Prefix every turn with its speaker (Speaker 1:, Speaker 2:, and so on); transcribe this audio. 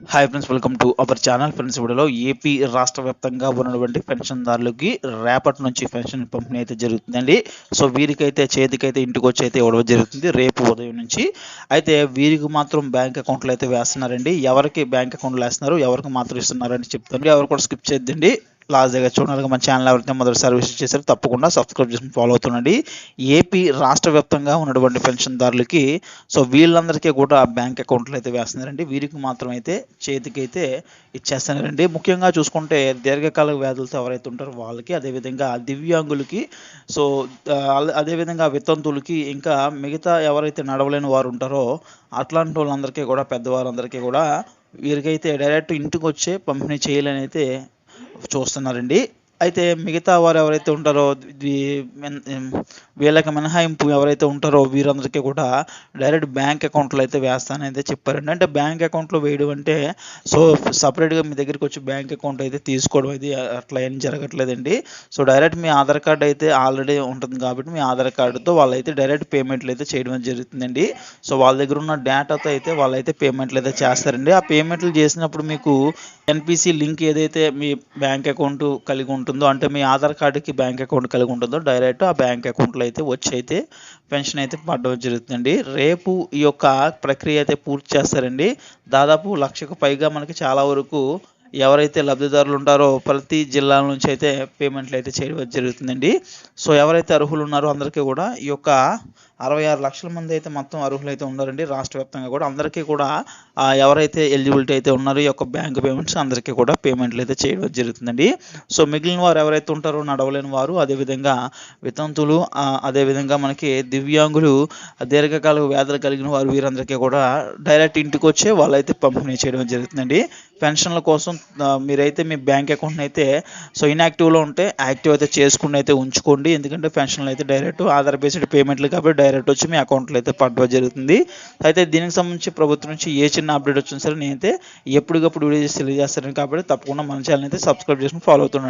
Speaker 1: Hi friends welcome to our channel friends వీడియోలో AP రాష్ట్ర వ్యాప్తంగా ఉన్నటువంటి పెన్షన్దారులకి రేపటి నుంచి పెన్షన్ పంపిణీ అయితే జరుగుతుందండి. సో వీరికైతే చేతికైతే ఇంటికి వచ్చి అయితే ఇవ్వడం జరుగుతుంది. రేపు ఉదయం నుంచి. అయితే వీరికి మాత్రం బ్యాంక్ అకౌంట్లు అయితే వేస్తున్నారండి. ఎవరికి బ్యాంక్ అకౌంట్లు వేస్తున్నారు ఎవరికి మాత్రం ఇస్తున్నారని చెప్తాను. ఎవరు కూడా స్కిప్ చేద్దండి లాస్ట్ దగ్గర చూడడానికి మన ఛానల్ ఎవరైతే మొదటిసారి విజిట్ చేశారో తప్పకుండా సబ్స్క్రైబ్ చేసుకుని ఫాలో అవుతుండండి. ఏపీ రాష్ట్ర వ్యాప్తంగా ఉన్నటువంటి పెన్షన్దారులకి సో వీళ్ళందరికీ కూడా బ్యాంక్ అకౌంట్లు అయితే వేస్తున్నారండి. వీరికి మాత్రం అయితే చేతికైతే ఇచ్చేస్తున్నారండి. ముఖ్యంగా చూసుకుంటే దీర్ఘకాలిక వ్యాధులతో ఎవరైతే ఉంటారో వాళ్ళకి అదేవిధంగా దివ్యాంగులకి సో అదేవిధంగా వితంతులకి ఇంకా మిగతా ఎవరైతే నడవలేని వారు ఉంటారో అట్లాంటి వాళ్ళందరికీ కూడా పెద్దవారందరికీ కూడా వీరికైతే డైరెక్ట్ ఇంటికి వచ్చే పంపిణీ చేయాలని అయితే చూస్తున్నారండి. అయితే మిగతా వారు ఎవరైతే ఉంటారో వీళ్ళకి మినహాయింపు ఎవరైతే ఉంటారో వీరందరికీ కూడా డైరెక్ట్ బ్యాంక్ అకౌంట్లో అయితే వేస్తానైతే చెప్పారండి. అంటే బ్యాంక్ అకౌంట్లో వేయడం అంటే సో సపరేట్గా మీ దగ్గరికి వచ్చి బ్యాంక్ అకౌంట్ అయితే తీసుకోవడం అయితే అట్లా ఏం జరగట్లేదండి. సో డైరెక్ట్ మీ ఆధార్ కార్డ్ అయితే ఆల్రెడీ ఉంటుంది కాబట్టి మీ ఆధార్ కార్డుతో వాళ్ళైతే డైరెక్ట్ పేమెంట్లు అయితే చేయడం అనేది జరుగుతుందండి. సో వాళ్ళ దగ్గర ఉన్న డేటాతో అయితే వాళ్ళైతే పేమెంట్లు అయితే చేస్తారండి. ఆ పేమెంట్లు చేసినప్పుడు మీకు ఎన్పిసి లింక్ ఏదైతే మీ బ్యాంక్ అకౌంట్ కలిగి ఉంటుంది ఉంటుందో అంటే మీ ఆధార్ కార్డుకి బ్యాంక్ అకౌంట్ కలిగి ఉంటుందో డైరెక్ట్ ఆ బ్యాంక్ అకౌంట్లో అయితే వచ్చి అయితే పెన్షన్ అయితే పడడం జరుగుతుందండి. రేపు ఈ యొక్క ప్రక్రియ అయితే పూర్తి చేస్తారండి. దాదాపు లక్షకు పైగా మనకి చాలా వరకు ఎవరైతే లబ్ధిదారులు ఉంటారో ప్రతి జిల్లాల నుంచి అయితే పేమెంట్లు అయితే చేయడం జరుగుతుందండి. సో ఎవరైతే అర్హులు ఉన్నారో అందరికీ కూడా ఈ యొక్క అరవై ఆరు లక్షల మంది అయితే మొత్తం అర్హులు అయితే ఉన్నారండి. రాష్ట్ర వ్యాప్తంగా కూడా అందరికీ కూడా ఎవరైతే ఎలిజిబిలిటీ అయితే ఉన్నారో ఈ యొక్క బ్యాంక్ పేమెంట్స్ అందరికీ కూడా పేమెంట్లు అయితే చేయడం జరుగుతుందండి. సో మిగిలిన వారు ఎవరైతే ఉంటారో నడవలేని వారు అదేవిధంగా వితంతులు అదేవిధంగా మనకి దివ్యాంగులు దీర్ఘకాలిక వ్యాధులు కలిగిన వారు వీరందరికీ కూడా డైరెక్ట్ ఇంటికి వచ్చే వాళ్ళైతే పంపిణీ చేయడం జరుగుతుందండి. పెన్షన్ల కోసం మీరైతే మీ బ్యాంక్ అకౌంట్ని అయితే సో ఇన్యాక్టివ్లో ఉంటే యాక్టివ్ అయితే చేసుకుని అయితే ఉంచుకోండి. ఎందుకంటే పెన్షన్లు అయితే డైరెక్ట్ ఆధార్ బేస్డ్ పేమెంట్లు కాబట్టి డైరెక్ట్ వచ్చి మీ అకౌంట్లో అయితే పడడం జరుగుతుంది. అయితే దీనికి సంబంధించి ప్రభుత్వం నుంచి ఏ చిన్న అప్డేట్ వచ్చినా సరే నేనైతే ఎప్పటికప్పుడు వీడియో చేసి తెలియజేస్తాను. కాబట్టి తప్పకుండా మన ఛానల్ అయితే సబ్స్క్రైబ్ చేసుకుని ఫాలో అవుతున్నాను